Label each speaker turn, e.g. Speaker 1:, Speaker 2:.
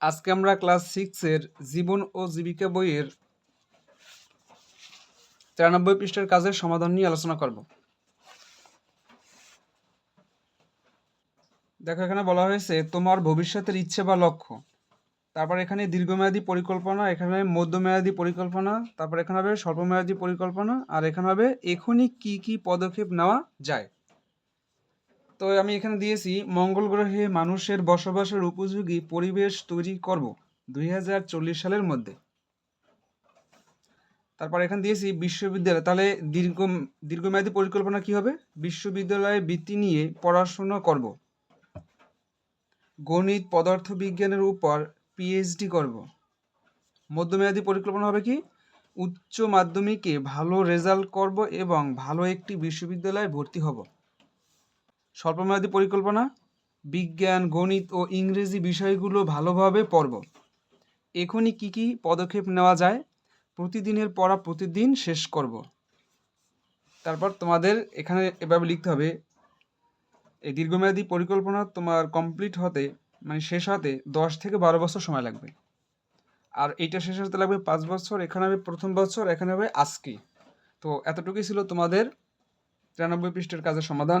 Speaker 1: আজকে আমরা ক্লাস সিক্সের জীবন ও জীবিকা বইয়ের তিরানব্বই পৃষ্ঠার কাজের সমাধান নিয়ে আলোচনা করব। দেখো, এখানে বলা হয়েছে, তোমার ভবিষ্যতের ইচ্ছে বা লক্ষ্য। তারপর এখানে দীর্ঘমেয়াদী পরিকল্পনা, এখানে মধ্যমেয়াদী পরিকল্পনা, তারপর এখানে হবে স্বল্পমেয়াদী পরিকল্পনা, আর এখানে হবে এখনই কি কি পদক্ষেপ নেওয়া যায়। তো আমি এখানে দিয়েছি, মঙ্গল গ্রহে মানুষের বসবাসের উপযোগী পরিবেশ তৈরি করব দুই হাজার চল্লিশ সালের মধ্যে। তারপর এখানে দিয়েছি বিশ্ববিদ্যালয়, তাহলে দীর্ঘ, দীর্ঘমেয়াদী পরিকল্পনা কি হবে? বিশ্ববিদ্যালয়ে বৃত্তি নিয়ে পড়াশোনা করব। গণিত, পদার্থবিজ্ঞানের উপর পিএইচডি করব। মধ্যমেয়াদী পরিকল্পনা হবে কি? উচ্চ মাধ্যমিকে ভালো রেজাল্ট করব এবং ভালো একটি বিশ্ববিদ্যালয়ে ভর্তি হব। স্বল্পমেয়াদী পরিকল্পনা, বিজ্ঞান, গণিত ও ইংরেজি বিষয়গুলো ভালোভাবে পড়ব। এখনই কি কি পদক্ষেপ নেওয়া যায়, প্রতিদিনের পড়া প্রতিদিন শেষ করব। তারপর তোমাদের এখানে এভাবে লিখতে হবে, এই দীর্ঘমেয়াদী পরিকল্পনা তোমার কমপ্লিট হতে মানে শেষ হতে দশ থেকে বারো বছর সময় লাগবে। আর এইটা শেষ হতে লাগবে পাঁচ বছর, এখানে হবে প্রথম বছর, এখানে হবে আজকে। তো এতটুকুই ছিল তোমাদের, তিরানব্বই পৃষ্ঠের কাজের সমাধান।